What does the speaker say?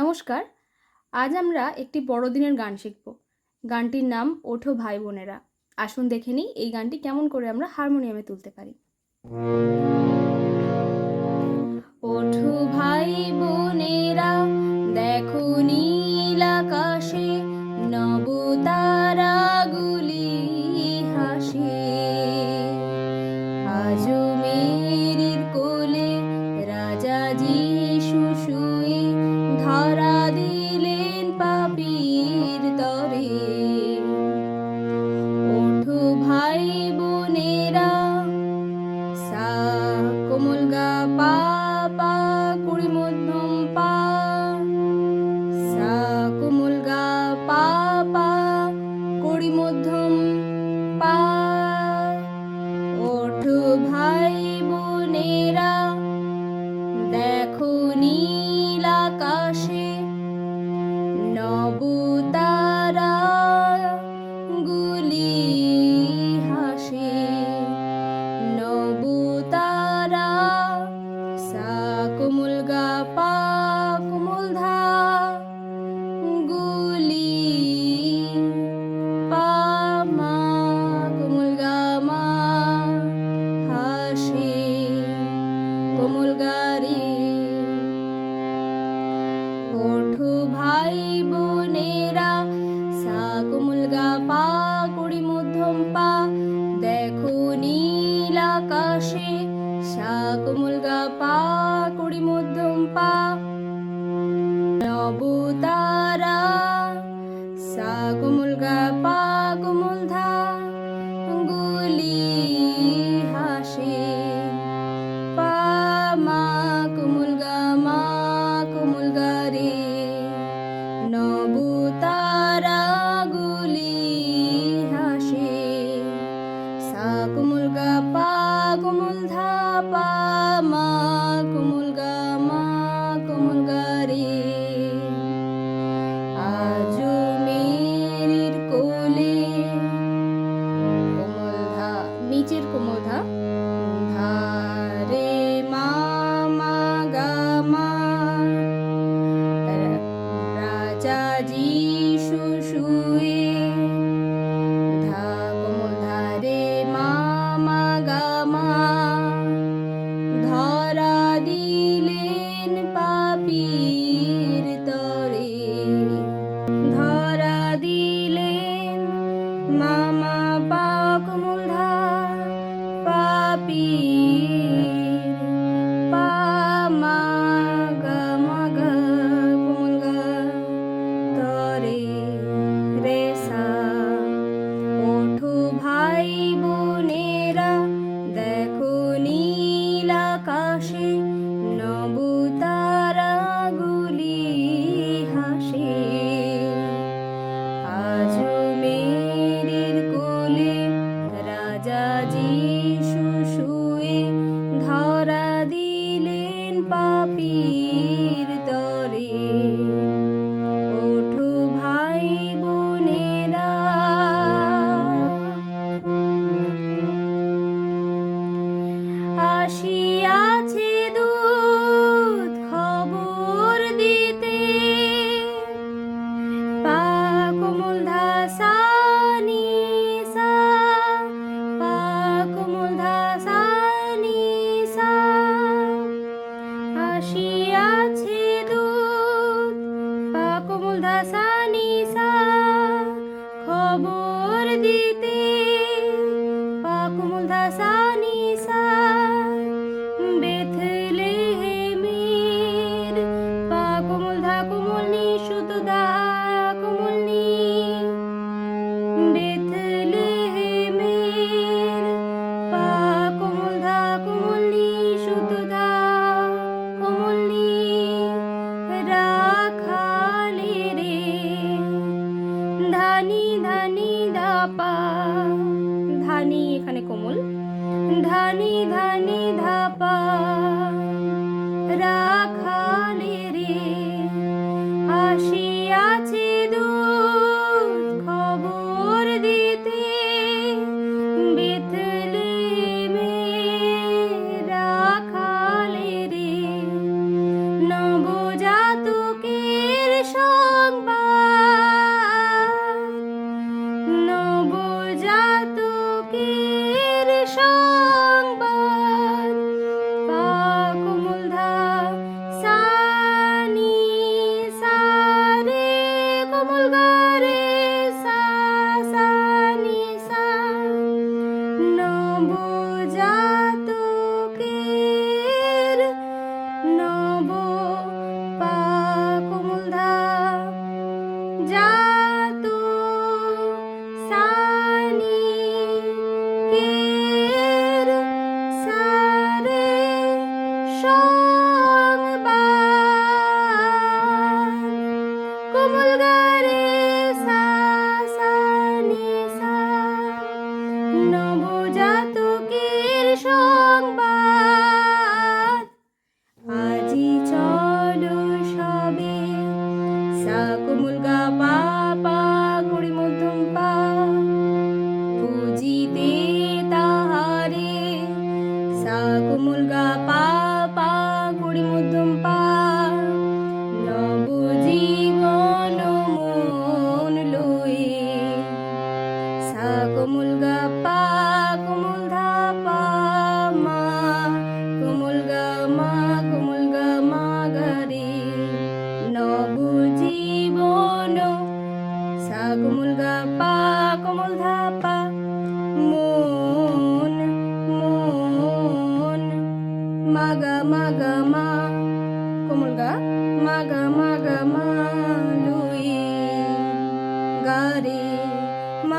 নমস্কার, আজ আমরা একটি বড়দিনের গান শিখব। গানটির নাম ওঠো ভাই বোনেরা। আসুন দেখে নিই এই গানটি কেমন করে আমরা হারমোনিয়ামে তুলতে পারি। ওঠো ভাই বোনেরা, দেখো নীল আকাশে Bye. আকাশে she ought to. ধানি ধানি ধাপা। মোজা কোমল গা পা గ మ గ మ కోమలుగా మ గ మ గ మ లూయి గారి మ